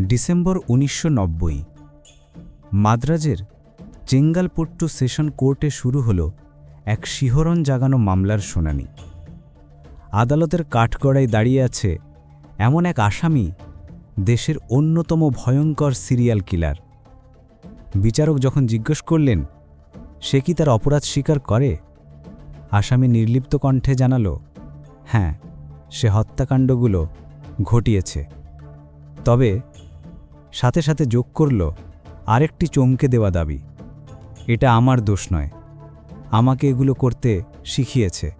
December উনিশশো নব্বই। মাদ্রাজের Chengalpattu session কোর্টে শুরু হল এক শিহরণ জাগানো মামলার শুনানি। আদালতের কাঠগড়ায় দাঁড়িয়ে আছে এমন এক আসামি, দেশের অন্যতম ভয়ঙ্কর সিরিয়াল কিলার। বিচারক যখন জিজ্ঞেস করলেন, সে কি তার অপরাধ স্বীকার করে? আসামি নির্লিপ্ত কণ্ঠে জানালো হ্যাঁ সে হত্যাকাণ্ডগুলো ঘটিয়েছে। তবে সাথে সাথে যোগ করল, আরেকটি চমকে দেওয়া দাবি। এটা আমার দোষ নয়। আমাকে এগুলো করতে শিখিয়েছে।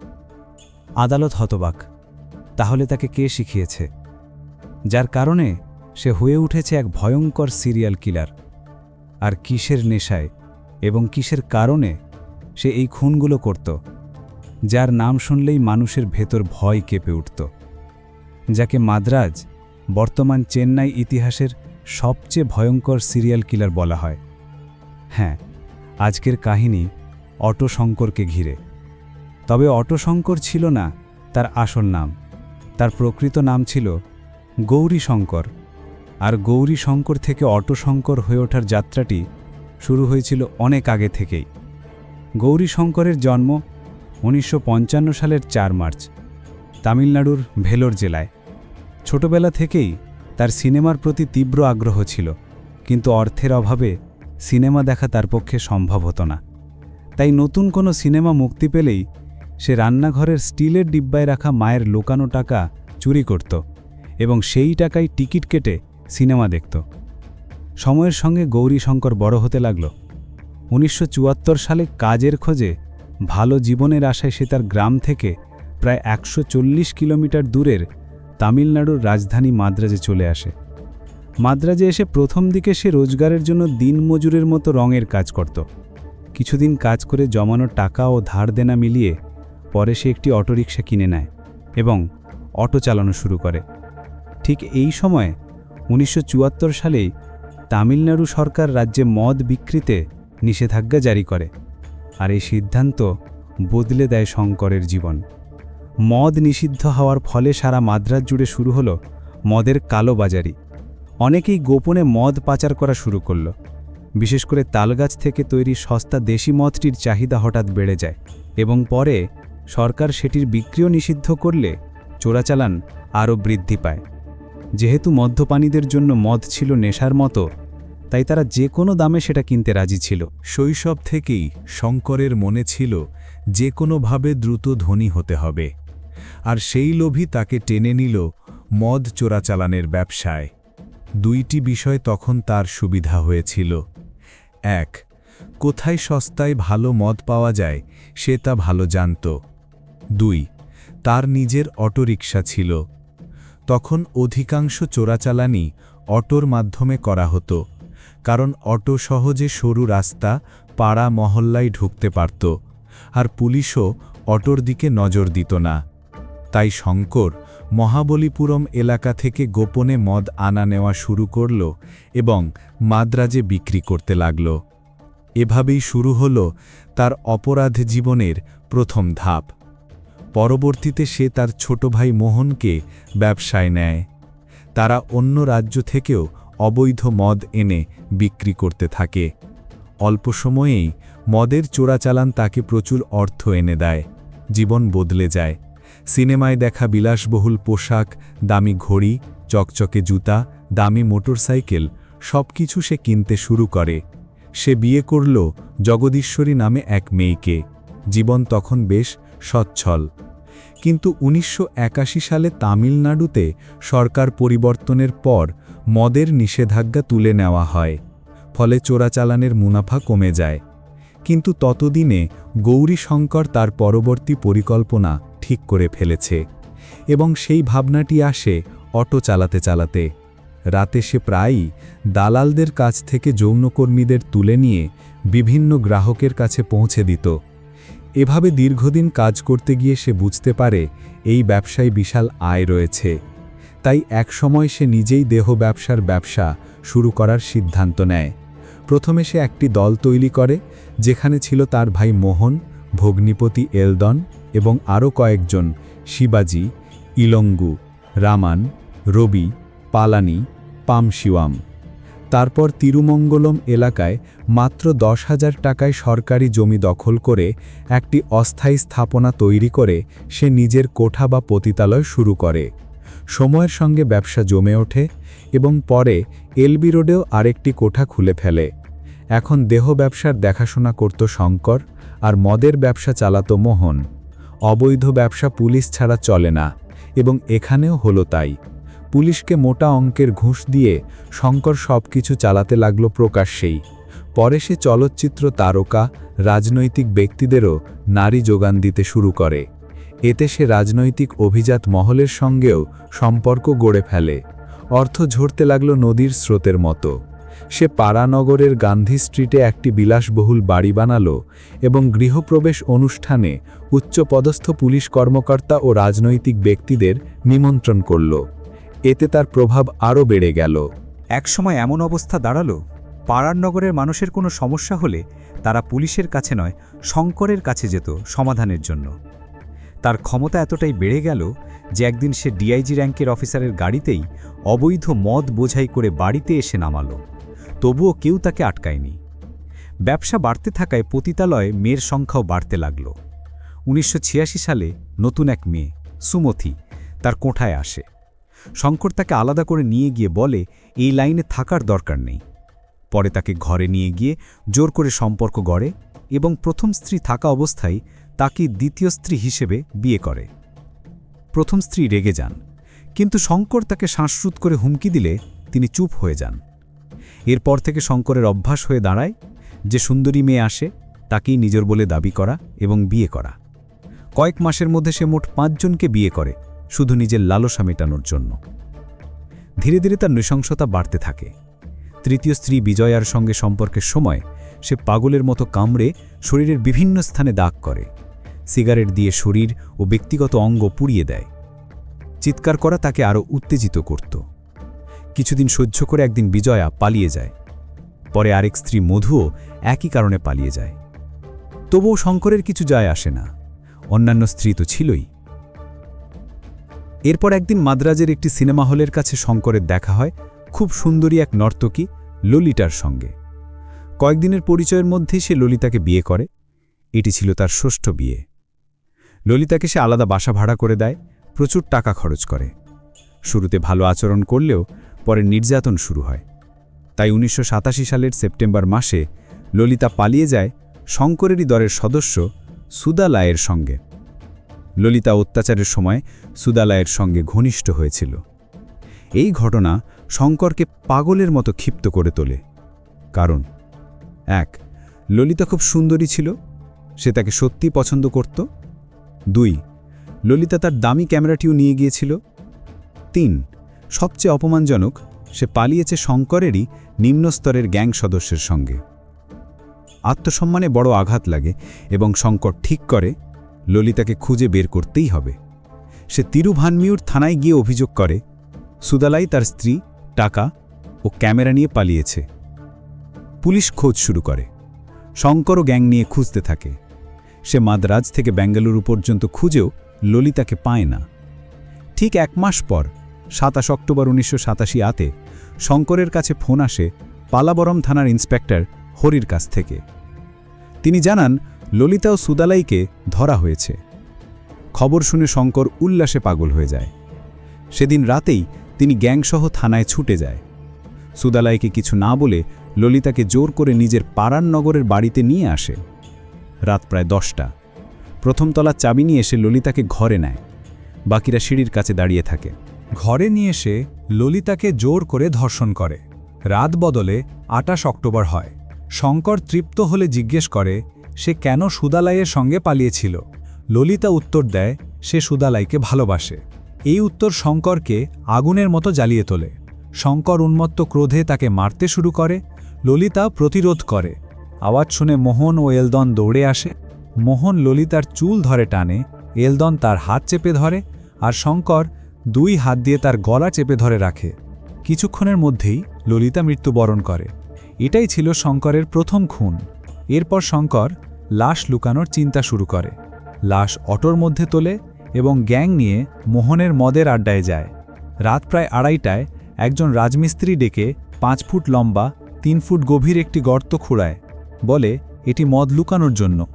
আদালত হতবাক। তাহলে তাকে কে শিখিয়েছে? যার কারণে সে হয়ে উঠেছে এক ভয়ঙ্কর সিরিয়াল কিলার। আর কিসের নেশায় এবং কিসের কারণে সে এই খুনগুলো করত, যার নাম শুনলেই মানুষের ভেতর ভয় কেঁপে উঠত। যাকে মাদ্রাজ, বর্তমান চেন্নাই ইতিহাসের সবচেয়ে ভয়ঙ্কর সিরিয়াল কিলার বলা হয়। হ্যাঁ আজকের কাহিনী অটো শঙ্করকে ঘিরে। তবে অটো শঙ্কর ছিল না, তার আসল নাম। তার প্রকৃত নাম ছিল গৌরী শঙ্কর আর গৌরী শঙ্কর থেকে অটো শঙ্কর হয়ে ওঠার যাত্রাটি শুরু হয়েছিল অনেক আগে থেকেই। গৌরী শঙ্করের জন্ম উনিশশো পঞ্চান্ন সালের চার মার্চ, তামিলনাড়ুর ভেলোর জেলায়। ছোটবেলা থেকেই তার সিনেমার প্রতি তীব্র আগ্রহ ছিল, কিন্তু অর্থের অভাবে সিনেমা দেখা তার পক্ষে সম্ভব হতো না। তাই নতুন কোনো সিনেমা মুক্তি পেলেই সে রান্নাঘরের স্টিলের ডিব্বায় রাখা মায়ের লোকানো টাকা চুরি করত এবং সেই টাকায় টিকিট কেটে সিনেমা দেখত। সময়ের সঙ্গে গৌরীশঙ্কর বড় হতে লাগল। উনিশশো চুয়াত্তর সালে কাজের খোঁজে ভালো জীবনের আশায় সে তার গ্রাম থেকে প্রায় একশো চল্লিশ কিলোমিটার দূরের তামিলনাড়ুর রাজধানী মাদ্রাজে চলে আসে। মাদ্রাজে এসে প্রথম দিকে সে রোজগারের জন্য দিনমজুরের মতো রঙের কাজ করত। কিছুদিন কাজ করে জমানো টাকা ও ধার দেনা মিলিয়ে পরে সে একটি অটোরিকশা কিনে নেয় এবং অটো চালানো শুরু করে। ঠিক এই সময় উনিশশো সালেই তামিলনাড়ু সরকার রাজ্যে মদ বিক্রিতে নিষেধাজ্ঞা জারি করে আর এই সিদ্ধান্ত বদলে দেয় শঙ্করের জীবন। মদ নিষিদ্ধ হওয়ার ফলে সারা মাদ্রাজ জুড়ে শুরু হলো মদের কালোবাজারি। অনেকেই গোপনে মদ পাচার করা শুরু করল। বিশেষ করে তালগাছ থেকে তৈরি সস্তা দেশি মদটির চাহিদা হঠাৎ বেড়ে যায় এবং পরে সরকার সেটির বিক্রিও নিষিদ্ধ করলে চোরাচালান আরও বৃদ্ধি পায়। যেহেতু মদ্যপানীদের জন্য মদ ছিল নেশার মতো, তাই তারা যে কোনো দামে সেটা কিনতে রাজি ছিল। শৈশব থেকেই শঙ্করের মনে ছিল যে কোনোভাবে দ্রুত ধনী হতে হবে। আর সেই লোভই তাকে টেনে নিল মদ চোরাচালানের ব্যবসায়। দুইটি বিষয় তখন তার সুবিধা হয়েছিল। এক, কোথায় সস্তায় ভালো মদ পাওয়া যায় সে তা ভালো জানত। দুই, তার নিজের অটোরিকশা ছিল। তখন অধিকাংশ চোরাচালানি অটোর মাধ্যমে করা হতো, কারণ অটো সহজে সরু রাস্তা, পাড়া মহল্লায় ঢুকতে পারত, আর পুলিশও অটোর দিকে নজর দিত না। তাই শঙ্কর মহাবলীপুরম এলাকা থেকে গোপনে মদ আনা নেওয়া শুরু করল এবং মাদ্রাজে বিক্রি করতে লাগল। এভাবেই শুরু হল তার অপরাধ জীবনের প্রথম ধাপ। পরবর্তীতে সে তার ছোট ভাই মোহনকে ব্যবসায় নেয়। তারা অন্য রাজ্য থেকেও অবৈধ মদ এনে বিক্রি করতে থাকে। অল্প সময়েই মদের চোরাচালান তাকে প্রচুর অর্থ এনে দেয়। জীবন বদলে যায়। সিনেমায় দেখা বিলাসবহুল পোশাক, দামি ঘড়ি, চকচকে জুতা, দামি মোটরসাইকেল সব কিছু সে কিনতে শুরু করে। সে বিয়ে করল জগদীশ্বরী নামে এক মেয়েকে। জীবন তখন বেশ সচ্ছল। কিন্তু উনিশশো একাশি সালে তামিলনাড়ুতে সরকার পরিবর্তনের পর মদের নিষেধাজ্ঞা তুলে নেওয়া হয়, ফলে চোরাচালানের মুনাফা কমে যায়। কিন্তু ততদিনে গৌরী শঙ্কর তার পরবর্তী পরিকল্পনা ঠিক করে ফেলেছে এবং সেই ভাবনাটি আসে অটো চালাতে চালাতে। রাতে সে প্রায়ই দালালদের কাছ থেকে যৌনকর্মীদের তুলে নিয়ে বিভিন্ন গ্রাহকের কাছে পৌঁছে দিত। এভাবে দীর্ঘদিন কাজ করতে গিয়ে সে বুঝতে পারে এই ব্যবসায় বিশাল আয় রয়েছে। তাই একসময় সে নিজেই দেহ ব্যবসার ব্যবসা শুরু করার সিদ্ধান্ত নেয়। প্রথমে সে একটি দল তৈরি করে, যেখানে ছিল তার ভাই মোহন, ভগ্নিপতি এলদন এবং আরও কয়েকজন শিবাজি, ইলঙ্গু, রামান, রবি, পালানি, পামশিওয়াম। তারপর তিরুমঙ্গলম এলাকায় মাত্র দশ হাজার টাকায় সরকারি জমি দখল করে একটি অস্থায়ী স্থাপনা তৈরি করে সে নিজের কোঠা বা পতিতালয় শুরু করে। সময়ের সঙ্গে ব্যবসা জমে ওঠে এবং পরে এলবি রোডেও আরেকটি কোঠা খুলে ফেলে। এখন দেহ ব্যবসার দেখাশোনা করত শঙ্কর আর মদের ব্যবসা চালাতো মোহন। অবৈধ ব্যবসা পুলিশ ছাড়া চলে না, এবং এখানেও হলো তাই। পুলিশকে মোটা অঙ্কের ঘুষ দিয়ে শঙ্কর সব কিছু চালাতে লাগল প্রকাশ্যেই। পরে সে চলচ্চিত্র তারকা, রাজনৈতিক ব্যক্তিদেরও নারী যোগান দিতে শুরু করে। এতে সে রাজনৈতিক অভিজাত মহলের সঙ্গেও সম্পর্ক গড়ে ফেলে। অর্থ ঝরতে লাগল নদীর স্রোতের মতো। সে পাড়ানগরের গান্ধী স্ট্রিটে একটি বিলাসবহুল বাড়ি বানালো এবং গৃহপ্রবেশ অনুষ্ঠানে উচ্চপদস্থ পুলিশ কর্মকর্তা ও রাজনৈতিক ব্যক্তিদের নিমন্ত্রণ করল। এতে তার প্রভাব আরও বেড়ে গেল। একসময় এমন অবস্থা দাঁড়াল, পাড়ার নগরের মানুষের কোনো সমস্যা হলে তারা পুলিশের কাছে নয়, শঙ্করের কাছে যেত সমাধানের জন্য। তার ক্ষমতা এতটাই বেড়ে গেল যে একদিন সে ডিআইজি র্যাঙ্কের অফিসারের গাড়িতেই অবৈধ মদ বোঝাই করে বাড়িতে এসে নামালো। তবুও কেউ তাকে আটকায়নি। ব্যবসা বাড়তে থাকায় পতিতালয়ে মেয়ের সংখ্যাও বাড়তে লাগল। উনিশশো ছিয়াশি সালে নতুন এক মেয়ে, সুমথি, তার কোঠায় আসে। শঙ্কর তাকে আলাদা করে নিয়ে গিয়ে বলে, এই লাইনে থাকার দরকার নেই। পরে তাকে ঘরে নিয়ে গিয়ে জোর করে সম্পর্ক গড়ে এবং প্রথম স্ত্রী থাকা অবস্থায় তাকে দ্বিতীয় স্ত্রী হিসেবে বিয়ে করে। প্রথম স্ত্রী রেগে যান, কিন্তু শঙ্কর তাকে শ্বাসরুত করে হুমকি দিলে তিনি চুপ হয়ে যান। এরপর থেকে শঙ্করের অভ্যাস হয়ে দাঁড়ায় যে সুন্দরী মেয়ে আসে, তাকেই নিজের বলে দাবি করা এবং বিয়ে করা। কয়েক মাসের মধ্যে সে মোট পাঁচজনকে বিয়ে করে, শুধু নিজের লালসা মেটানোর জন্য। ধীরে ধীরে তার নৃশংসতা বাড়তে থাকে। তৃতীয় স্ত্রী বিজয়ার সঙ্গে সম্পর্কের সময় সে পাগলের মতো কামড়ে শরীরের বিভিন্ন স্থানে দাগ করে, সিগারেট দিয়ে শরীর ও ব্যক্তিগত অঙ্গ পুড়িয়ে দেয়। চিৎকার করা তাকে আরও উত্তেজিত করত। কিছুদিন সহ্য করে একদিন বিজয়া পালিয়ে যায়। পরে আরেক স্ত্রী মধুও একই কারণে পালিয়ে যায়। তবুও শঙ্করের কিছু যায় আসে না। অন্যান্য স্ত্রী তো ছিলই। এরপর একদিন মাদ্রাজের একটি সিনেমা হলের কাছে শঙ্করের দেখা হয় খুব সুন্দরী এক নর্তকী ললিতার সঙ্গে। কয়েকদিনের পরিচয়ের মধ্যেই সে ললিতাকে বিয়ে করে। এটি ছিল তার ষষ্ঠ বিয়ে। ললিতাকে সে আলাদা বাসা ভাড়া করে দেয়, প্রচুর টাকা খরচ করে। শুরুতে ভালো আচরণ করলেও পরে নির্যাতন শুরু হয়। তাই উনিশশো সাতাশি সালের সেপ্টেম্বর মাসে ললিতা পালিয়ে যায় শঙ্করেরই দরের সদস্য সুদালায়ের সঙ্গে। ললিতা অত্যাচারের সময় সুদালায়ের সঙ্গে ঘনিষ্ঠ হয়েছিল। এই ঘটনা শঙ্করকে পাগলের মতো ক্ষিপ্ত করে তোলে। কারণ, এক, ললিতা খুব সুন্দরী ছিল, সে তাকে সত্যি পছন্দ করত। দুই, ললিতা তার দামি ক্যামেরাটিও নিয়ে গিয়েছিল। তিন, সবচেয়ে অপমানজনক, সে পালিয়েছে শঙ্করেরই নিম্নস্তরের গ্যাং সদস্যের সঙ্গে। আত্মসম্মানে বড় আঘাত লাগে এবং শঙ্কর ঠিক করে, ললিতাকে খুঁজে বের করতেই হবে। সে তিরুভানমিউর থানায় গিয়ে অভিযোগ করে, সুদালাই তার স্ত্রী, টাকা ও ক্যামেরা নিয়ে পালিয়েছে। পুলিশ খোঁজ শুরু করে। শঙ্করও গ্যাং নিয়ে খুঁজতে থাকে। সে মাদ্রাজ থেকে বেঙ্গালুরু পর্যন্ত খুঁজেও ললিতাকে পায় না। ঠিক এক মাস পর, সাতাশ অক্টোবর উনিশশো সাতাশি আতে শঙ্করের কাছে ফোন আসে পালাবরম থানার ইন্সপেক্টর হরির কাছ থেকে। তিনি জানান, ললিতা ও সুদালাইকে ধরা হয়েছে। খবর শুনে শঙ্কর উল্লাসে পাগল হয়ে যায়। সেদিন রাতেই তিনি গ্যাংসহ থানায় ছুটে যায়। সুদালাইকে কিছু না বলে ললিতাকে জোর করে নিজের পাড়ার নগরের বাড়িতে নিয়ে আসে। রাত প্রায় দশটা। প্রথম তলার চাবি নিয়ে এসে ললিতাকে ঘরে নেয়। বাকিরা সিঁড়ির কাছে দাঁড়িয়ে থাকে। ঘরে নিয়ে এসে ললিতাকে জোর করে ধর্ষণ করে। রাত বদলে আটাশ অক্টোবর হয়। শঙ্কর তৃপ্ত হলে জিজ্ঞেস করে, সে কেন সুদালাইয়ের সঙ্গে পালিয়েছিল? ললিতা উত্তর দেয়, সে সুদালাইকে ভালোবাসে। এই উত্তর শঙ্করকে আগুনের মতো জ্বালিয়ে তোলে। শঙ্কর উন্মত্ত ক্রোধে তাকে মারতে শুরু করে। ললিতা প্রতিরোধ করে। আওয়াজ শুনে মোহন ও এলদন দৌড়ে আসে। মোহন ললিতার চুল ধরে টানে, এলদন তার হাত চেপে ধরে আর শঙ্কর দুই হাত দিয়ে তার গলা চেপে ধরে রাখে। কিছুক্ষণের মধ্যেই ললিতা মৃত্যুবরণ করে। এটাই ছিল শঙ্করের প্রথম খুন। এরপর শঙ্কর লাশ লুকানোর চিন্তা শুরু করে। লাশ অটোর মধ্যে তোলে এবং গ্যাং নিয়ে মোহনের মদের আড্ডায় যায়। রাত প্রায় আড়াইটায় একজন রাজমিস্ত্রি ডেকে পাঁচ ফুট লম্বা, তিন ফুট গভীর একটি গর্ত খুঁড়ায়। বলে, এটি মদ লুকানোর জন্য।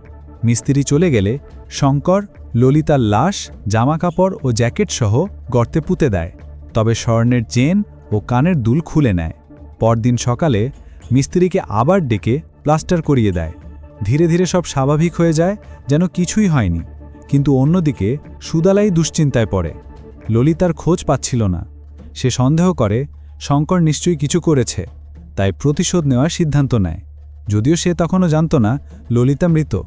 মিস্ত্রি চলে গেলে শঙ্কর ললিতার লাশ, জামাকাপড় ও জ্যাকেট সহ গর্তে পুঁতে দেয়। তবে স্বর্ণের চেন ও কানের দুল খুলে নেয়। পরদিন সকালে মিস্ত্রিকে আবার ডেকে প্লাস্টার করিয়ে দেয়। ধীরে ধীরে সব স্বাভাবিক হয়ে যায় যেন কিছুই হয়নি। কিন্তু অন্যদিকে সুদালাই দুশ্চিন্তায় পড়ে। ললিতার খোঁজ পাচ্ছিল না। সে সন্দেহ করে, শঙ্কর নিশ্চয়ই কিছু করেছে, তাই প্রতিশোধ নেওয়ার সিদ্ধান্ত নেয়। যদিও সে তখনও জানত না ললিতা মৃত।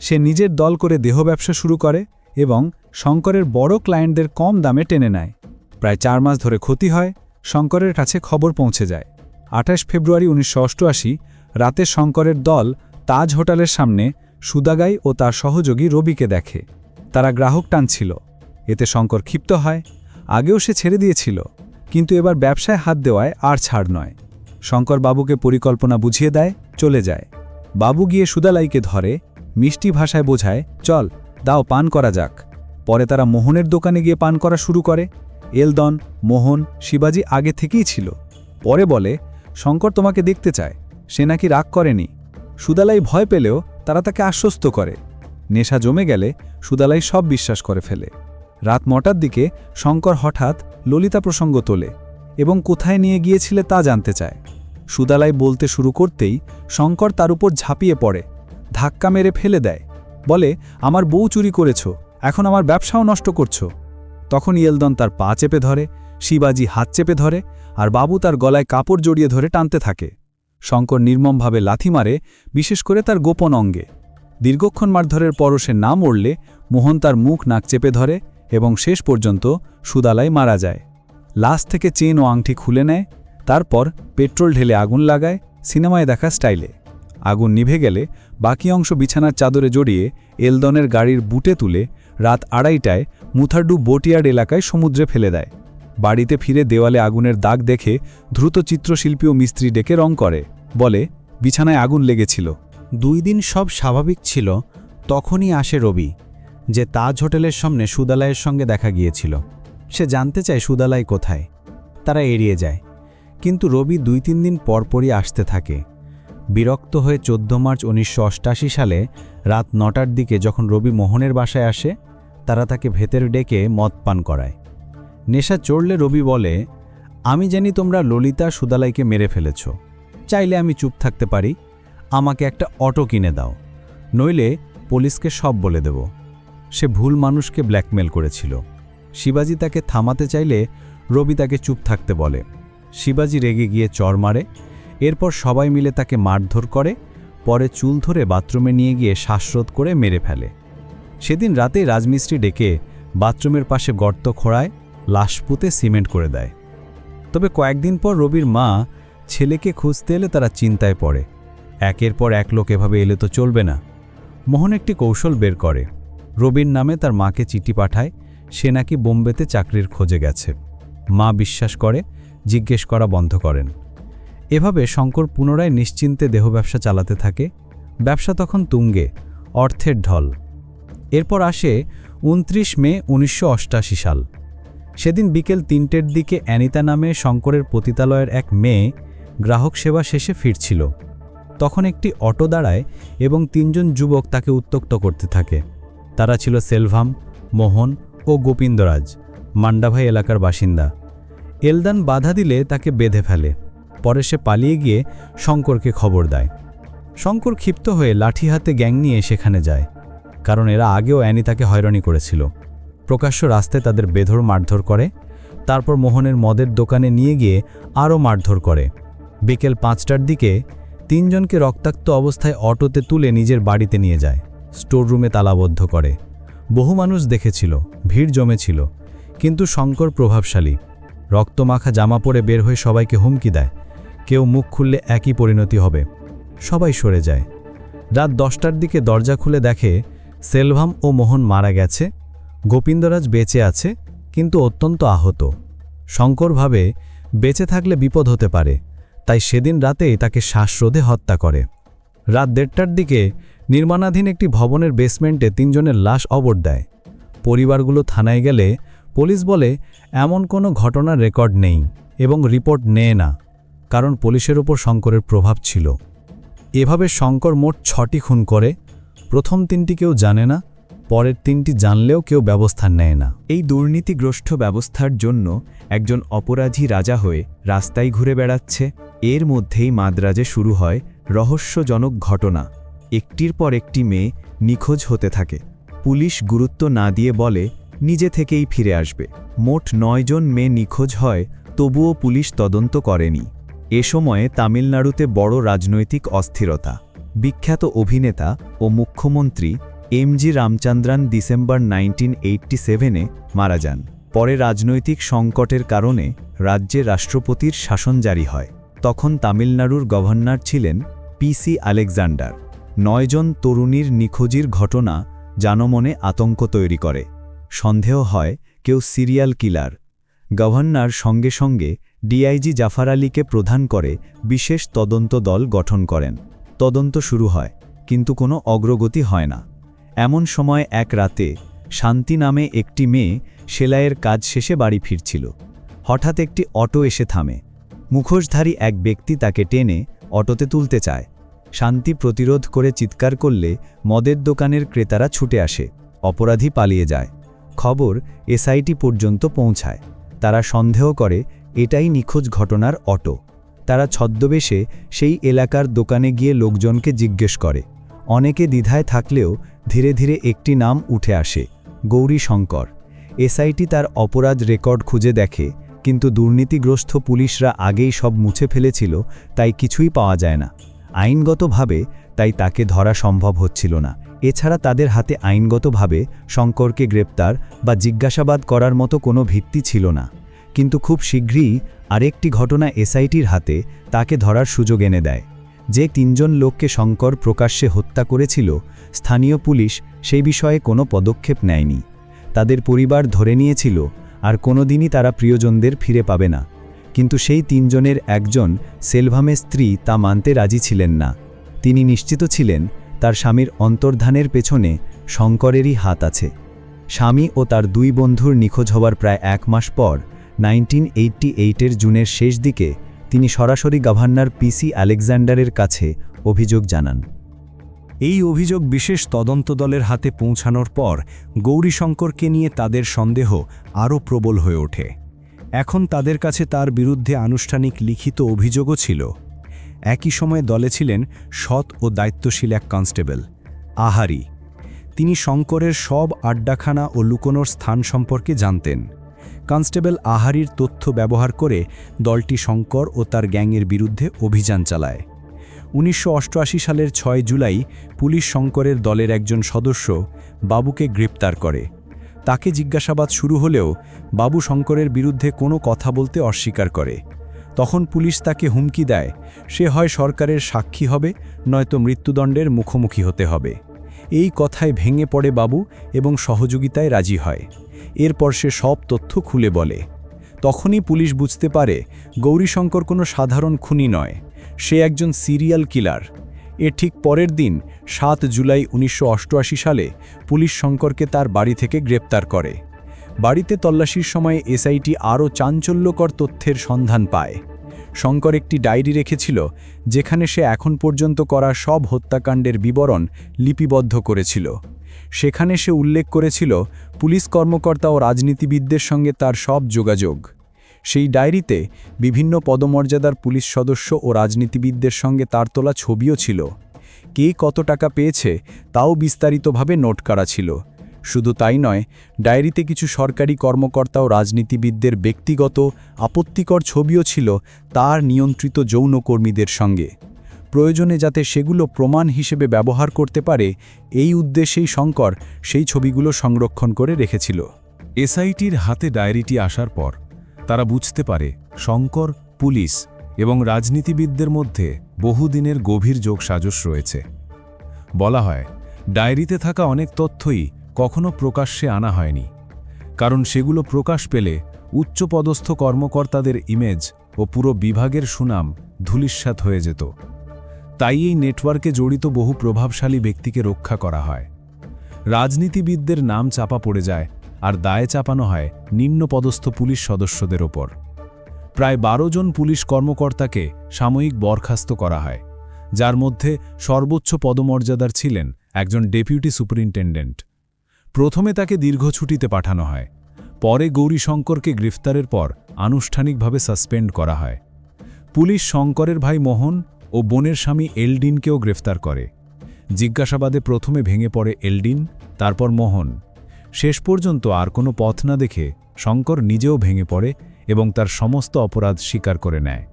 সে নিজের দল করে দেহ ব্যবসা শুরু করে এবং শঙ্করের বড় ক্লায়েন্টদের কম দামে টেনে নেয়। প্রায় চার মাস ধরে ক্ষতি হয়, শঙ্করের কাছে খবর পৌঁছে যায়। আঠাশ ফেব্রুয়ারি উনিশশো অষ্টআশি, রাতে শঙ্করের দল তাজ হোটেলের সামনে সুদাগাই ও তার সহযোগী রবিকে দেখে। তারা গ্রাহক টানছিল। এতে শঙ্কর ক্ষিপ্ত হয়, আগেও সে ছেড়ে দিয়েছিল, কিন্তু এবার ব্যবসায় হাত দেওয়ায় আর ছাড় নয়। শঙ্কর বাবুকে পরিকল্পনা বুঝিয়ে দেয়, চলে যায়। বাবু গিয়ে সুদালাইকে ধরে, মিষ্টি ভাষায় বোঝায়, চল, দাও পান করা যাক। পরে তারা মোহনের দোকানে গিয়ে পান করা শুরু করে। এলদন, মোহন, শিবাজি আগে থেকেই ছিল। পরে বলে শঙ্কর তোমাকে দেখতে চায়। সে নাকি রাগ করেনি। সুদালাই ভয় পেলেও তারা তাকে আশ্বস্ত করে। নেশা জমে গেলে সুদালাই সব বিশ্বাস করে ফেলে। রাত নটার দিকে শঙ্কর হঠাৎ ললিতা প্রসঙ্গ তোলে এবং কোথায় নিয়ে গিয়েছিলে তা জানতে চায়। সুদালাই বলতে শুরু করতেই শঙ্কর তার উপর ঝাঁপিয়ে পড়ে, ধাক্কা মেরে ফেলে দেয়। বলে, আমার বউ চুরি করেছ, এখন আমার ব্যবসাও নষ্ট করছ। তখন ইয়েলদন তার পা চেপে ধরে শিবাজি হাত চেপে ধরে আর বাবু তার গলায় কাপড় জড়িয়ে ধরে টানতে থাকে। শঙ্কর নির্মমভাবে লাথি মারে, বিশেষ করে তার গোপন অঙ্গে। দীর্ঘক্ষণ মারধরের পরশে না মরলে মোহন তার মুখ নাক চেপে ধরে এবং শেষ পর্যন্ত সুদালাই মারা যায়। লাশ থেকে চেন ও আংটি খুলে নেয়, তারপর পেট্রোল ঢেলে আগুন লাগায়, সিনেমায় দেখা স্টাইলে। আগুন নিভে গেলে বাকি অংশ বিছানার চাদরে জড়িয়ে এলদনের গাড়ির বুটে তুলে রাত আড়াইটায় মুথার্ডু বোটিয়ার্ড এলাকায় সমুদ্রে ফেলে দেয়। বাড়িতে ফিরে দেওয়ালে আগুনের দাগ দেখে দ্রুত চিত্রশিল্পী ও মিস্ত্রি ডেকে রং করে। বলে, বিছানায় আগুন লেগেছিল। দুই দিন সব স্বাভাবিক ছিল, তখনই আসে রবি, যে তাজ হোটেলের সামনে সুদালাইয়ের সঙ্গে দেখা গিয়েছিল। সে জানতে চায় সুদালাই কোথায়, তারা এড়িয়ে যায়। কিন্তু রবি দুই তিন দিন পরপরই আসতে থাকে। বিরক্ত হয়ে চোদ্দ মার্চ উনিশশো অষ্টআশি সালে রাত নটার দিকে যখন রবি মোহনের বাসায় আসে, তারা তাকে ভেতরে ডেকে মদ পান করায়। নেশা চড়লে রবি বলে, আমি জানি তোমরা ললিতা সুদালাইকে মেরে ফেলেছ। চাইলে আমি চুপ থাকতে পারি। আমাকে একটা অটো কিনে দাও। নইলে পুলিশকে সব বলে দেব। সে ভুল মানুষকে ব্ল্যাকমেল করেছিল। শিবাজি তাকে থামাতে চাইলে রবি তাকে চুপ থাকতে বলে। শিবাজি রেগে গিয়ে চর মারে। এরপর সবাই মিলে তাকে মারধর করে। পরে চুল ধরে বাথরুমে নিয়ে গিয়ে শ্বাসরোধ করে মেরে ফেলে। সেদিন রাতে রাজমিস্ত্রি ডেকে বাথরুমের পাশে গর্ত খোঁড়ায়। লাশ পুঁতে সিমেন্ট করে দেয়। তবে কয়েকদিন পর রবির মা ছেলেকে খুঁজতে এলে তারা চিন্তায় পড়ে। একের পর এক লোক এভাবে এলে তো চলবে না। মোহন একটি কৌশল বের করে। রবির নামে তার মাকে চিঠি পাঠায়, সে নাকি বোম্বেতে চাকরির খোঁজে গেছে। মা বিশ্বাস করে, জিজ্ঞেস করা বন্ধ করেন। এভাবে শঙ্কর পুনরায় নিশ্চিন্তে দেহ ব্যবসা চালাতে থাকে। ব্যবসা তখন তুঙ্গে, অর্থের ঢল। এরপর আসে উনত্রিশ মে উনিশশো সাল। সেদিন বিকেল তিনটের দিকে অ্যানিতা নামে শঙ্করের পতিতালয়ের এক মেয়ে গ্রাহক সেবা শেষে ফিরছিল। তখন একটি অটো দাঁড়ায় এবং তিনজন যুবক তাকে উত্তক্ত করতে থাকে। তারা ছিল সেলভাম, মোহন ও গোপিন্দরাজ মান্ডাভাই এলাকার বাসিন্দা। এলদান বাধা দিলে তাকে বেঁধে ফেলে। পরে সে পালিয়ে গিয়ে শঙ্করকে খবর দেয়। শঙ্কর ক্ষিপ্ত হয়ে লাঠি হাতে গ্যাং নিয়ে সেখানে যায়। কারণ এরা আগেও অ্যানি তাকে হয়রানি করেছিল। প্রকাশ্য রাস্তায় তাদের বেধর মারধর করে, তারপর মোহনের মদের দোকানে নিয়ে গিয়ে আরও মারধর করে। বিকেল পাঁচটার দিকে তিনজনকে রক্তাক্ত অবস্থায় অটোতে তুলে নিজের বাড়িতে নিয়ে যায়। স্টোর রুমে তালাবদ্ধ করে। বহু মানুষ দেখেছিল, ভিড় জমেছিল, কিন্তু শঙ্কর প্রভাবশালী। রক্তমাখা জামা পরে বের হয়ে সবাইকে হুমকি দেয়। কেউ মুখ খুললে একই পরিণতি হবে। সবাই সরে যায়। রাত দশটার দিকে দরজা খুলে দেখে সেলভাম ও মোহন মারা গেছে। গোপিন্দরাজ বেঁচে আছে, কিন্তু অত্যন্ত আহত। শঙ্কর ভাবে, বেঁচে থাকলে বিপদ হতে পারে, তাই সেদিন রাতেই তাকে শ্বাসরোধে হত্যা করে। রাত দেড়টার দিকে নির্মাণাধীন একটি ভবনের বেসমেন্টে তিনজনের লাশ অবর দেয়। পরিবারগুলো থানায় গেলে পুলিশ বলে, এমন কোনো ঘটনার রেকর্ড নেই এবং রিপোর্ট নেয় না, কারণ পুলিশের ওপর শঙ্করের প্রভাব ছিল। এভাবে শঙ্কর মোট ছটি খুন করে। প্রথম তিনটি কেউ জানে না পরের তিনটি জানলেও কেউ ব্যবস্থা নেয় না। এই দুর্নীতিগ্রস্ত ব্যবস্থার জন্য একজন অপরাধী রাজা হয়ে রাস্তায় ঘুরে বেড়াচ্ছে। এর মধ্যেই মাদ্রাজে শুরু হয় রহস্যজনক ঘটনা। একটির পর একটি মেয়ে নিখোঁজ হতে থাকে। পুলিশ গুরুত্ব না দিয়ে বলে, নিজে থেকেই ফিরে আসবে। মোট নয়জন মেয়ে নিখোঁজ হয়, তবুও পুলিশ তদন্ত করেনি। এ সময়ে তামিলনাড়ুতে বড় রাজনৈতিক অস্থিরতা। বিখ্যাত অভিনেতা ও মুখ্যমন্ত্রী M G Ramachandran December nineteen eighty সেভেনে মারা যান। পরে রাজনৈতিক সংকটের কারণে রাজ্যে রাষ্ট্রপতির শাসন জারি হয়। তখন তামিলনাড়ুর গভর্নর ছিলেন পিসি আলেকজান্ডার। নয়জন তরুণীর নিখোঁজির ঘটনা জানমনে আতঙ্ক তৈরি করে। সন্দেহ হয় কেউ সিরিয়াল কিলার। গভর্নর সঙ্গে সঙ্গে ডিআইজি জাফর আলীকে প্রধান করে বিশেষ তদন্ত দল গঠন করেন। তদন্ত শুরু হয়, কিন্তু কোনো অগ্রগতি হয় না। এমন সময় এক রাতে শান্তি নামে একটি মেয়ে সেলাইয়ের কাজ শেষে বাড়ি ফিরছিল। হঠাৎ একটি অটো এসে থামে। মুখোশধারী এক ব্যক্তি তাকে টেনে অটোতে তুলতে চায়। শান্তি প্রতিরোধ করে চিৎকার করলে মদের দোকানের ক্রেতারা ছুটে আসে। অপরাধী পালিয়ে যায়। খবর এসআইটি পর্যন্ত পৌঁছায়। তারা সন্দেহ করে, এটাই নিখোঁজ ঘটনার অটো। তারা ছদ্মবেশে সেই এলাকার দোকানে গিয়ে লোকজনকে জিজ্ঞেস করে। অনেকে দ্বিধায় থাকলেও ধীরে ধীরে একটি নাম উঠে আসে গৌরী শঙ্কর এসআইটি তার অপরাধ রেকর্ড খুঁজে দেখে, কিন্তু দুর্নীতিগ্রস্ত পুলিশরা আগেই সব মুছে ফেলেছিল, তাই কিছুই পাওয়া যায় না। আইনগতভাবে তাই তাকে ধরা সম্ভব হচ্ছিল না। এছাড়া তাদের হাতে আইনগতভাবে শঙ্করকে গ্রেপ্তার বা জিজ্ঞাসাবাদ করার মতো কোনো ভিত্তি ছিল না। কিন্তু খুব শীঘ্রই আরেকটি ঘটনা এসআইটির হাতে তাকে ধরার সুযোগ এনে দেয়। যে তিনজন লোককে শঙ্কর প্রকাশ্যে হত্যা করেছিল, স্থানীয় পুলিশ সেই বিষয়ে কোনো পদক্ষেপ নেয়নি। তাদের পরিবার ধরে নিয়েছিল, আর কোনোদিনই তারা প্রিয়জনদের ফিরে পাবে না। কিন্তু সেই তিনজনের একজন সেলভামের স্ত্রী তা মানতে রাজি ছিলেন না। তিনি নিশ্চিত ছিলেন, তার স্বামীর অন্তর্ধানের পেছনে শঙ্করেরই হাত আছে। স্বামী ও তার দুই বন্ধুর নিখোঁজ হওয়ার প্রায় এক মাস পর, নাইনটিন এইটটি এইটের জুনের শেষ দিকে তিনি সরাসরি গভর্নর পিসি আলেকজান্ডারের কাছে অভিযোগ জানান। এই অভিযোগ বিশেষ তদন্ত দলের হাতে পৌঁছানোর পর গৌরীশঙ্করকে নিয়ে তাদের সন্দেহ আরও প্রবল হয়ে ওঠে। এখন তাদের কাছে তার বিরুদ্ধে আনুষ্ঠানিক লিখিত অভিযোগও ছিল। একই সময়ে দলে ছিলেন সৎ ও দায়িত্বশীল এক কনস্টেবল, আহারি। তিনি শঙ্করের সব আড্ডাখানা ও লুকোনোর স্থান সম্পর্কে জানতেন। কনস্টেবল আহারির তথ্য ব্যবহার করে দলটি শঙ্কর ও তার গ্যাংয়ের বিরুদ্ধে অভিযান চালায়। উনিশশো অষ্টআশি সালের ছয় জুলাই পুলিশ শঙ্করের দলের একজন সদস্য বাবুকে গ্রেপ্তার করে। তাকে জিজ্ঞাসাবাদ শুরু হলেও বাবু শঙ্করের বিরুদ্ধে কোনো কথা বলতে অস্বীকার করে। তখন পুলিশ তাকে হুমকি দেয়, সে হয় সরকারের সাক্ষী হবে, নয়তো মৃত্যুদণ্ডের মুখোমুখি হতে হবে। এই কথায় ভেঙে পড়ে বাবু এবং সহযোগিতায় রাজি হয়। এরপর সে সব তথ্য খুলে বলে। তখনই পুলিশ বুঝতে পারে গৌরীশঙ্কর কোনো সাধারণ খুনি নয়। সে একজন সিরিয়াল কিলার। এর ঠিক পরের দিন, সাত জুলাই উনিশশো অষ্টআশি সালে পুলিশ শঙ্করকে তার বাড়ি থেকে গ্রেপ্তার করে। বাড়িতে তল্লাশির সময় এসআইটি আরও চাঞ্চল্যকর তথ্যের সন্ধান পায়। শঙ্কর একটি ডায়েরি রেখেছিল, যেখানে সে এখন পর্যন্ত করা সব হত্যাকাণ্ডের বিবরণ লিপিবদ্ধ করেছিল। সেখানে সে উল্লেখ করেছিল, পুলিশ কর্মকর্তা ও রাজনীতিবিদদের সঙ্গে তার সব যোগাযোগ। সেই ডায়েরিতে বিভিন্ন পদমর্যাদার পুলিশ সদস্য ও রাজনীতিবিদদের সঙ্গে তার তোলা ছবিও ছিল। কে কত টাকা পেয়েছে, তাও বিস্তারিতভাবে নোট করা ছিল। শুধু তাই নয়, ডায়েরিতে কিছু সরকারি কর্মকর্তা ও রাজনীতিবিদদের ব্যক্তিগত আপত্তিকর ছবিও ছিল তার নিয়ন্ত্রিত যৌনকর্মীদের সঙ্গে। প্রয়োজনে যাতে সেগুলো প্রমাণ হিসেবে ব্যবহার করতে পারে, এই উদ্দেশ্যেই শঙ্কর সেই ছবিগুলো সংরক্ষণ করে রেখেছিল। এসআইটির হাতে ডায়েরিটি আসার পর তারা বুঝতে পারে শঙ্কর, পুলিশ এবং রাজনীতিবিদদের মধ্যে বহুদিনের গভীর যোগ সাজস রয়েছে। বলা হয়, ডায়েরিতে থাকা অনেক তথ্যই কখনো প্রকাশ্যে আনা হয়নি, কারণ সেগুলো প্রকাশ পেলে উচ্চপদস্থ কর্মকর্তাদের ইমেজ ও পুরো বিভাগের সুনাম ধূলিস্যাৎ হয়ে যেত। তাই এই নেটওয়ার্কে জড়িত বহু প্রভাবশালী ব্যক্তিকে রক্ষা করা হয়। রাজনীতিবিদদের নাম চাপা পড়ে যায় আর দায়ে চাপানো হয় নিম্নপদস্থ পুলিশ সদস্যদের ওপর। প্রায় বারো জন পুলিশ কর্মকর্তাকে সাময়িক বরখাস্ত করা হয়, যার মধ্যে সর্বোচ্চ পদমর্যাদার ছিলেন একজন ডেপুটি সুপারিনটেন্ডেন্ট। প্রথমে তাকে দীর্ঘ ছুটিতে পাঠানো হয়। পরে গৌরীশঙ্করকে গ্রেফতারের পর আনুষ্ঠানিকভাবে সাসপেন্ড করা হয়। পুলিশ শঙ্করের ভাই মোহন ও বোনের স্বামী এলডিনকেও গ্রেফতার করে। জিজ্ঞাসাবাদে প্রথমে ভেঙে পড়ে এলডিন, তারপর মোহন। শেষ পর্যন্ত আর কোনো পথ না দেখে শঙ্কর নিজেও ভেঙে পড়ে এবং তার সমস্ত অপরাধ স্বীকার করে নেয়।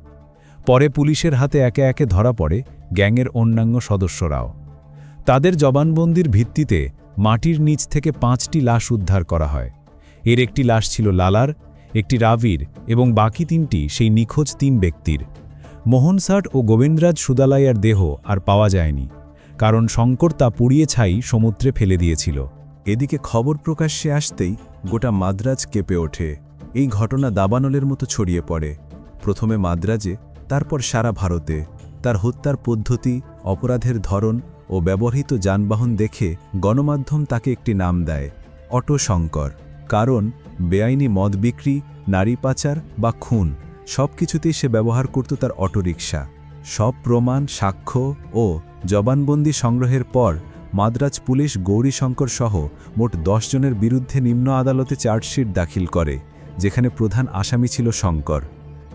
পরে পুলিশের হাতে একে একে ধরা পড়ে গ্যাংয়ের অন্যান্য সদস্যরাও। তাদের জবানবন্দির ভিত্তিতে মাটির নিচ থেকে পাঁচটি লাশ উদ্ধার করা হয়। এর একটি লাশ ছিল লালার, একটি রাভির এবং বাকি তিনটি সেই নিখোঁজ তিন ব্যক্তির। মোহনসাট ও গোবিন্দরাজ সুদালাইয়ার দেহ আর পাওয়া যায়নি, কারণ শঙ্কর তা পুড়িয়ে ছাই সমুদ্রে ফেলে দিয়েছিল। এদিকে খবর প্রকাশ্যে আসতেই গোটা মাদ্রাজ কেঁপে ওঠে। এই ঘটনা দাবানলের মতো ছড়িয়ে পড়ে। প্রথমে মাদ্রাজে, তারপর সারা ভারতে। তার হত্যার পদ্ধতি, অপরাধের ধরন ও ব্যবহৃত যানবাহন দেখে গণমাধ্যম তাকে একটি নাম দেয়, অটো শঙ্কর। কারণ, বেআইনি মদ বিক্রি, নারী পাচার বা খুন সব কিছুতেই সে ব্যবহার করত তার অটোরিকশা। সব প্রমাণ, সাক্ষ্য ও জবানবন্দি সংগ্রহের পর মাদ্রাজ পুলিশ গৌরীশঙ্কর সহ মোট জনের বিরুদ্ধে নিম্ন আদালতে চার্জশিট দাখিল করে, যেখানে প্রধান আসামি ছিল শঙ্কর।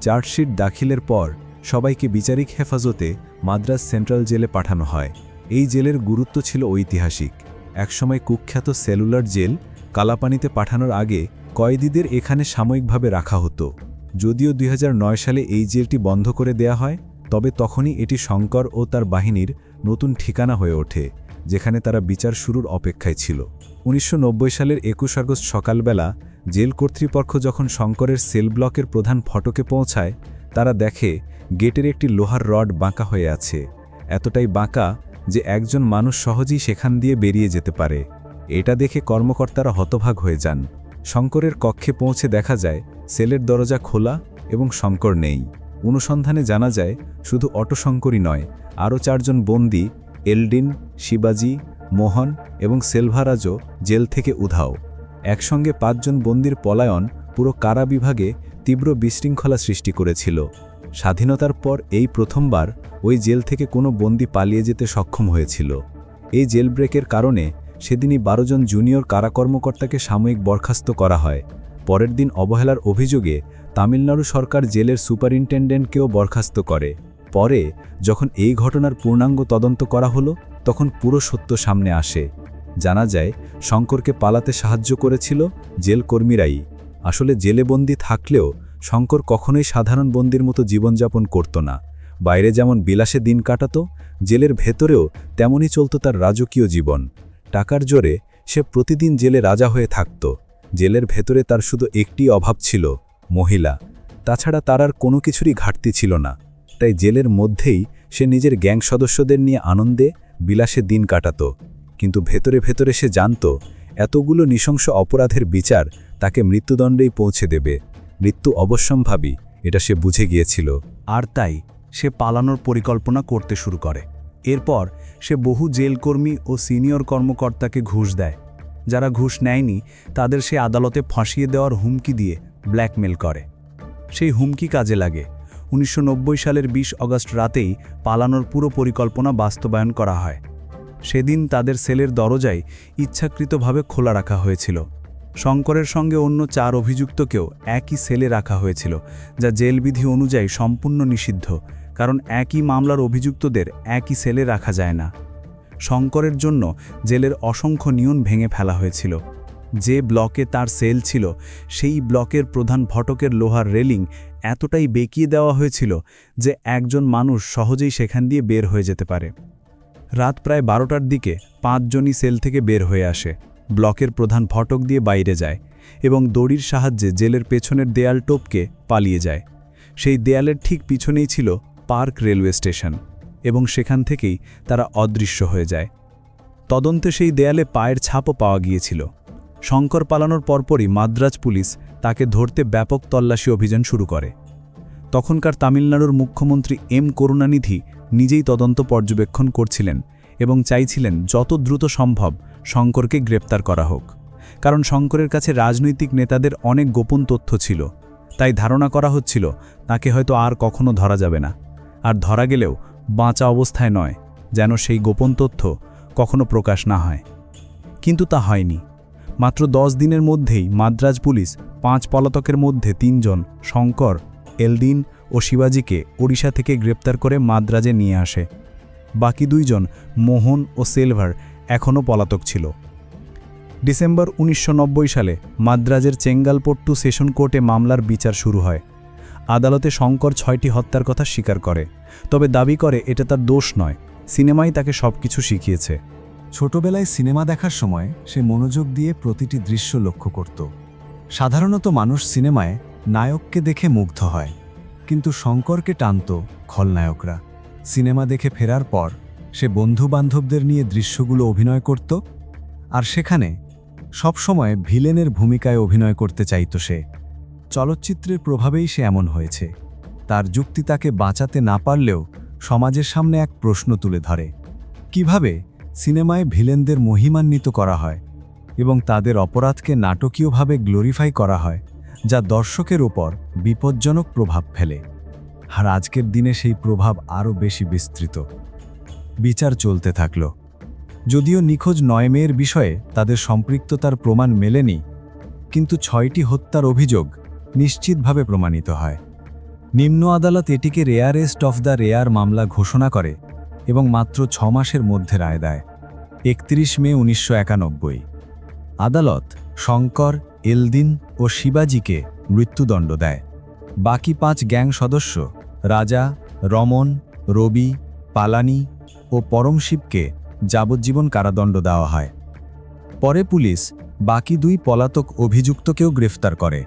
চার্জশিট দাখিলের পর সবাইকে বিচারিক হেফাজতে মাদ্রাজ সেন্ট্রাল জেলে পাঠানো হয়। এই জেলের গুরুত্ব ছিল ঐতিহাসিক। একসময় কুখ্যাত সেলুলার জেল কালাপানিতে পাঠানোর আগে কয়েদিদের এখানে সাময়িকভাবে রাখা হতো। যদিও দুই হাজার নয় সালে এই জেলটি বন্ধ করে দেয়া হয়, তবে তখনই এটি শঙ্কর ও তার বাহিনীর নতুন ঠিকানা হয়ে ওঠে, যেখানে তারা বিচার শুরুর অপেক্ষায় ছিল। উনিশশো নব্বই সালের একুশ আগস্ট সকালবেলা জেল কর্তৃপক্ষ যখন শঙ্করের সেল ব্লকের প্রধান ফটকে পৌঁছায়, তারা দেখে গেটের একটি লোহার রড বাঁকা হয়ে আছে। এতটাই বাঁকা যে একজন মানুষ সহজেই সেখান দিয়ে বেরিয়ে যেতে পারে। এটা দেখে কর্মকর্তারা হতভাগ হয়ে যান। শঙ্করের কক্ষে পৌঁছে দেখা যায়, সেলের দরজা খোলা এবং শঙ্কর নেই। অনুসন্ধানে জানা যায়, শুধু অটোশঙ্করই নয়, আরও চারজন বন্দি, এলডিন, শিবাজি, মোহন এবং সেলভারাজও জেল থেকে উধাও। একসঙ্গে পাঁচজন বন্দির পলায়ন পুরো কারা বিভাগে তীব্র বিশৃঙ্খলা সৃষ্টি করেছিল। স্বাধীনতার পর এই প্রথমবার ওই জেল থেকে কোনো বন্দি পালিয়ে যেতে সক্ষম হয়েছিল। এই জেল ব্রেকের কারণে সেদিনই বারো জন জুনিয়র কারা কর্মকর্তাকে সাময়িক বরখাস্ত করা হয়। পরের দিন অবহেলার অভিযোগে তামিলনাড়ু সরকার জেলের সুপারিনটেন্ডেন্টকেও বরখাস্ত করে। পরে যখন এই ঘটনার পূর্ণাঙ্গ তদন্ত করা হলো, তখন পুরো সত্য সামনে আসে। জানা যায়, শঙ্করকে পালাতে সাহায্য করেছিল জেল কর্মীরাই আসলে জেলে বন্দি থাকলেও শঙ্কর কখনোই সাধারণ বন্দির মতো জীবনযাপন করত না। বাইরে যেমন বিলাসে দিন কাটাত, জেলের ভেতরেও তেমনই চলত তার রাজকীয় জীবন। টাকার জোরে সে প্রতিদিন জেলে রাজা হয়ে থাকত। জেলের ভেতরে তার শুধু একটি অভাব ছিল, মহিলা। তাছাড়া তার আর কোনো কিছুরই ঘাটতি ছিল না। তাই জেলের মধ্যেই সে নিজের গ্যাং সদস্যদের নিয়ে আনন্দে, বিলাসে দিন কাটাত। কিন্তু ভেতরে ভেতরে সে জানত, এতগুলো নৃশংস অপরাধের বিচার তাকে মৃত্যুদণ্ডেই পৌঁছে দেবে। মৃত্যু অবশ্যম্ভাবী, এটা সে বুঝে গিয়েছিল। আর তাই, সে পালানোর পরিকল্পনা করতে শুরু করে। এরপর, সে বহু জেলকর্মী ও সিনিয়র কর্মকর্তাকে ঘুষ দেয়। যারা ঘুষ নেয়নি, তাদের সে আদালতে ফাঁসিয়ে দেওয়ার হুমকি দিয়ে ব্ল্যাকমেল করে। সেই হুমকি কাজে লাগে। উনিশশো নব্বই সালের ২০ অগস্ট রাতেই পালানোর পুরো পরিকল্পনা বাস্তবায়ন করা হয়। সেদিন তাদের সেলের দরজায় ইচ্ছাকৃতভাবে খোলা রাখা হয়েছিল। শঙ্করের সঙ্গে অন্য চার অভিযুক্তকেও একই সেলে রাখা হয়েছিল, যা জেলবিধি অনুযায়ী সম্পূর্ণ নিষিদ্ধ, কারণ একই মামলার অভিযুক্তদের একই সেলে রাখা যায় না। শঙ্করের জন্য জেলের অসংখ্য নিয়ন ভেঙে ফেলা হয়েছিল। যে ব্লকে তার সেল ছিল, সেই ব্লকের প্রধান ফটকের লোহার রেলিং এতটাই বেঁকিয়ে দেওয়া হয়েছিল যে একজন মানুষ সহজেই সেখান দিয়ে বের হয়ে যেতে পারে। রাত প্রায় বারোটার দিকে পাঁচজনই সেল থেকে বের হয়ে আসে। ব্লকের প্রধান ফটক দিয়ে বাইরে যায় এবং দড়ির সাহায্যে জেলের পেছনের দেয়াল টোপকে পালিয়ে যায়। সেই দেয়ালের ঠিক পিছনেই ছিল পার্ক রেলওয়ে স্টেশন এবং সেখান থেকেই তারা অদৃশ্য হয়ে যায়। তদন্তে সেই দেয়ালে পায়ের ছাপও পাওয়া গিয়েছিল। শঙ্কর পালানোর পরপরই মাদ্রাজ পুলিশ তাকে ধরতে ব্যাপক তল্লাশি অভিযান শুরু করে। তখনকার তামিলনাড়ুর মুখ্যমন্ত্রী এম করুণানিধি নিজেই তদন্ত পর্যবেক্ষণ করছিলেন এবং চাইছিলেন যত দ্রুত সম্ভব শঙ্করকে গ্রেপ্তার করা হোক। কারণ শঙ্করের কাছে রাজনৈতিক নেতাদের অনেক গোপন তথ্য ছিল। তাই ধারণা করা হচ্ছিল, তাকে হয়তো আর কখনো ধরা যাবে না। আর ধরা গেলেও বাঁচা অবস্থায় নয়, যেন সেই গোপন তথ্য কখনো প্রকাশ না হয়। কিন্তু তা হয়নি। মাত্র দশ দিনের মধ্যেই মাদ্রাজ পুলিশ পাঁচ পলাতকের মধ্যে তিনজন শঙ্কর, এলদিন ও শিবাজিকে ওড়িশা থেকে গ্রেপ্তার করে মাদ্রাজে নিয়ে আসে। বাকি দুইজন মোহন ও সেলভার এখনও পলাতক ছিল। ডিসেম্বর উনিশশো নব্বই সালে মাদ্রাজের চেঙ্গালপট্টু সেশন কোর্টে মামলার বিচার শুরু হয়। আদালতে শঙ্কর ছয়টি হত্যার কথা স্বীকার করে, তবে দাবি করে এটা তার দোষ নয়, সিনেমাই তাকে সবকিছু শিখিয়েছে। ছোটবেলায় সিনেমা দেখার সময় সে মনোযোগ দিয়ে প্রতিটি দৃশ্য লক্ষ্য করত। সাধারণত মানুষ সিনেমায় নায়ককে দেখে মুগ্ধ হয়, কিন্তু শঙ্করকে টানত খলনায়করা। সিনেমা দেখে ফেরার পর সে বন্ধু-বান্ধবদের নিয়ে দৃশ্যগুলো অভিনয় করত, আর সেখানে সবসময় ভিলেনের ভূমিকায় অভিনয় করতে চাইত সে। চলচ্চিত্রের প্রভাবেই সে এমন হয়েছে। তার যুক্তি তাকে বাঁচাতে না পারলেও সমাজের সামনে এক প্রশ্ন তুলে ধরে, কীভাবে সিনেমায় ভিলেনদের মহিমান্বিত করা হয় এবং তাদের অপরাধকে নাটকীয়ভাবে গ্লোরিফাই করা হয়, যা দর্শকের ওপর বিপজ্জনক প্রভাব ফেলে। আর আজকের দিনে সেই প্রভাব আরও বেশি বিস্তৃত। বিচার চলতে থাকল। যদিও নিখোঁজ নয় মেয়ের বিষয়ে তাদের সম্পৃক্ততার প্রমাণ মেলেনি, কিন্তু ছয়টি হত্যার অভিযোগ নিশ্চিতভাবে প্রমাণিত হয়। নিম্ন আদালত এটিকে রেয়ারেস্ট অফ দ্য রেয়ার মামলা ঘোষণা করে এবং মাত্র ছ মাসের মধ্যে রায় দেয়। একত্রিশ মে উনিশশো একানব্বই। আদালত শঙ্কর, এলদিন ও শিবাজিকে মৃত্যুদণ্ড দেয়। বাকি পাঁচ গ্যাং সদস্য রাজা, রমন, রবি, পালানি ও পরম শিবকে যাবজ্জীবন কারাদণ্ড দেওয়া হয়। পরে পুলিশ বাকি দুই পলাতক অভিযুক্তকেও গ্রেফতার করে।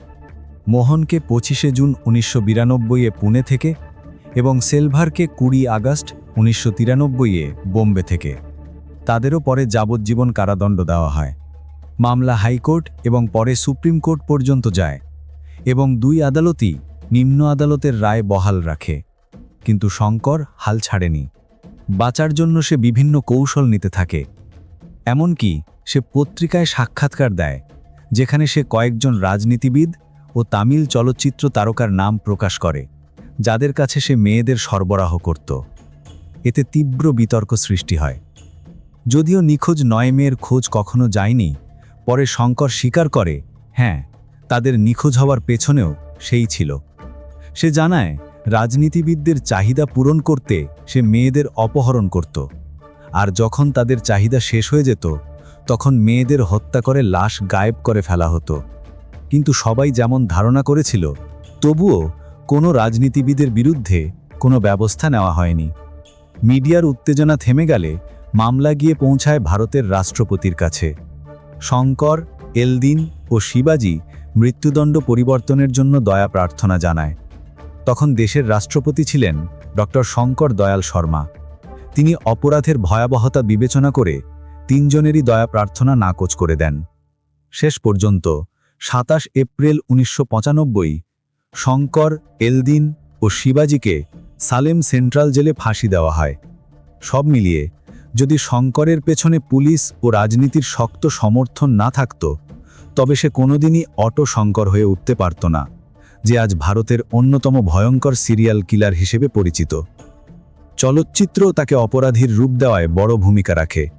মোহনকে পঁচিশে জুন উনিশশো বিরানব্বইয়ে পুনে থেকে এবং সেলভারকে কুড়ি আগস্ট উনিশশো তিরানব্বইয়ে বোম্বে থেকে। তাদেরও পরে যাবজ্জীবন কারাদণ্ড দেওয়া হয়। মামলা হাইকোর্ট এবং পরে সুপ্রিম কোর্ট পর্যন্ত যায় এবং দুই আদালতই নিম্ন আদালতের রায় বহাল রাখে। কিন্তু শঙ্কর হাল ছাড়েনি। বাঁচার জন্য সে বিভিন্ন কৌশল নিতে থাকে। এমনকি সে পত্রিকায় সাক্ষাৎকার দেয়, যেখানে সে কয়েকজন রাজনীতিবিদ ও তামিল চলচ্চিত্র তারকার নাম প্রকাশ করে, যাদের কাছে সে মেয়েদের সরবরাহ করত। এতে তীব্র বিতর্ক সৃষ্টি হয়। যদিও নিখোঁজ নয় মেয়ের খোঁজ কখনো যায়নি, পরে শঙ্কর স্বীকার করে হ্যাঁ তাদের নিখোঁজ হওয়ার পেছনেও সেই ছিল। সে জানায় রাজনীতিবিদদের চাহিদা পূরণ করতে সে মেয়েদের অপহরণ করত। আর যখন তাদের চাহিদা শেষ হয়ে যেত, তখন মেয়েদের হত্যা করে লাশ গায়েব করে ফেলা হতো। কিন্তু সবাই যেমন ধারণা করেছিল, তবুও কোনো রাজনীতিবিদের বিরুদ্ধে কোনো ব্যবস্থা নেওয়া হয়নি। মিডিয়ার উত্তেজনা থেমে গেলে মামলা গিয়ে পৌঁছায় ভারতের রাষ্ট্রপতির কাছে। শঙ্কর, এলদিন ও শিবাজি মৃত্যুদণ্ড পরিবর্তনের জন্য দয়া প্রার্থনা জানায়। তখন দেশের রাষ্ট্রপতি ছিলেন ড শঙ্কর দয়াল শর্মা। তিনি অপরাধের ভয়াবহতা বিবেচনা করে তিনজনেরই দয়া প্রার্থনা নাকচ করে দেন। শেষ পর্যন্ত সাতাশ এপ্রিল উনিশশো পঁচানব্বই শঙ্কর, এলদিন ও শিবাজিকে সালেম সেন্ট্রাল জেলে ফাঁসি দেওয়া হয়। সব মিলিয়ে যদি শঙ্করের পেছনে পুলিশ ও রাজনীতির শক্ত সমর্থন না থাকত, তবে সে কোনোদিনই অটো শঙ্কর হয়ে উঠতে পারত না। যে আজ ভারতের অন্যতম ভয়ঙ্কর সিরিয়াল কিলার হিসেবে পরিচিত। চলচ্চিত্র তাকে অপরাধীর রূপ দেওয়ায় বড় ভূমিকা রাখে।